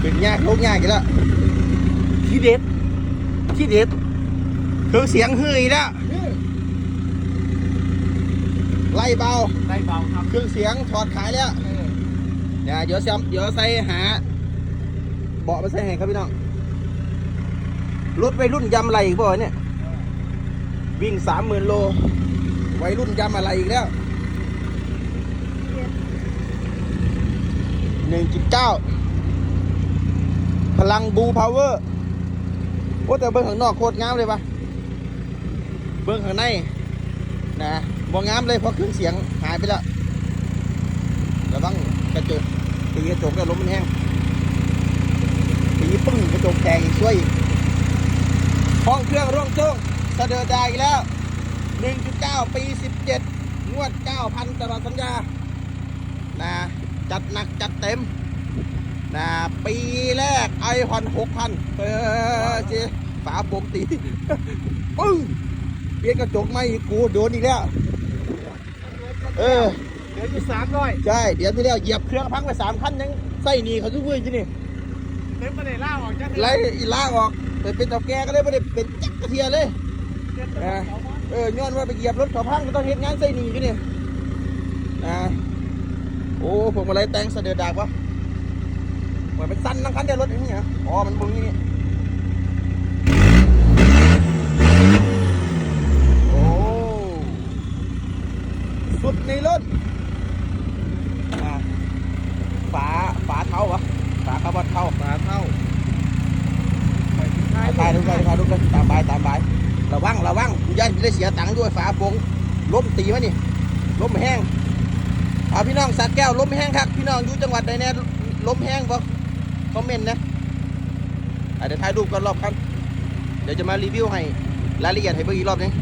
ขึ้นยากลกยากอีกแล้วขี้เด็ดขี้เด็ดเครื่องเสียงฮืออีกแล้วไล่เบาไล่เบาครับ เครื่องเสียงถอดขายแล้วเดี๋ยวเดี๋ยวเดี๋ยวใส่หาเบาะมาใส่ให้ครับพี่น้องรถไปรุ่นยำอะไรอีกบ่เนี่ย วิ่งสามหมื่นโลไวัรุ่นยำอะไรอีกแล้ว หนึ่งจุดเก้าพลังบูพาวเวอร์โอ้แต่เบิ้องข้างนอกโคตรงามเลยปะเบิ้องข้างในนะบ่งามเลยเพราะเครื่องเสียงหายไปแล้วระวังกระจกตีกระจกแล้วลมมันแห้งตีปึ้งกระจกแตกอีกช่วยห้องเครื่องร่วงโจ้งเสดอดายแล้ว 1.9 ปี 17 งวด 9,000 ตลอดสัญญา นะ จัดหนักจัดเต็มนะปีแรกไอพอน6,000เออเจฝาผมตีปึ้งเปลี่ยนกระจกไม่อีกกูโดนอีกแล้ว เออเหลืออยู่สามร้อยใช่ เดี๋ยวที่แล้วเหยียบเครื่องพังไปสามคันยังใส่หนีเขาทุกเว้ยจีนี่เต็มประเดี๋ยวล่าออกจากไล่อีลากออกไปเป็นเต่าแกก็เลยไม่ได้เป็นจักรเทียเลยเจ็ดนะเออย้อนว่าไปเหยียบรถเขาพังก็ต้องเฮ็ดงานใส่หนีจีนี่นะ โอ้ผมอะไรแต่งเสด็จดากวะเหมือนเป็นสั้นทั้งคันเดียวรถอย่างนี้เหรออ๋อมันบุงอย่างนี้โอ้สุดในรถอ่าฝาฝาเท้าวะฝาคาร์บอนเท้าฝาเท้าไปท้ายไปดูไปไปดูไปตามไปตามไประวังระวังอยันจะได้เสียตังค์ด้วยฝาโปงล้มตีวะนี่ล้มแห้ง เอาพี่น้องสัตว์แก้วล้มแห้งครับพี่น้องอยู่จังหวัดใดแน่ล้มแห้งบอกคอมเมนต์นะเดี๋ยวถ่ายรูปก่อนรอบครับ เดี๋ยวจะมารีวิวให้รายละเอียดให้เบิ่งอีกรอบนึง